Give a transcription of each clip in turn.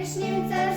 Prysznicem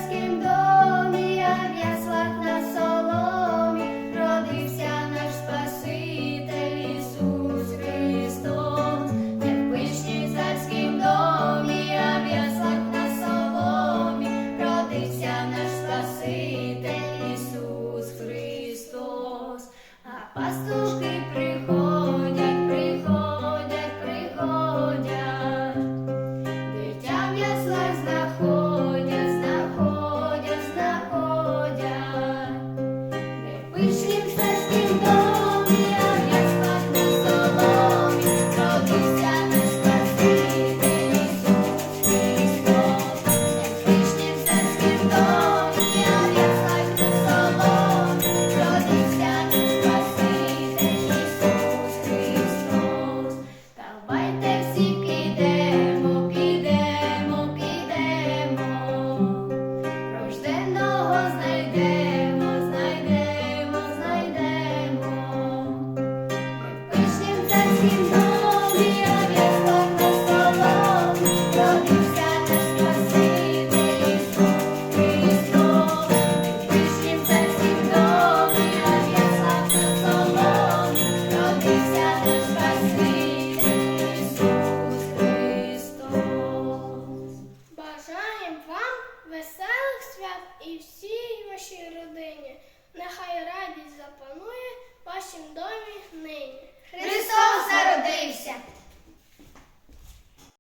свят і всій вашій родині. Нехай радість запанує вашім домі нині. Христос народився!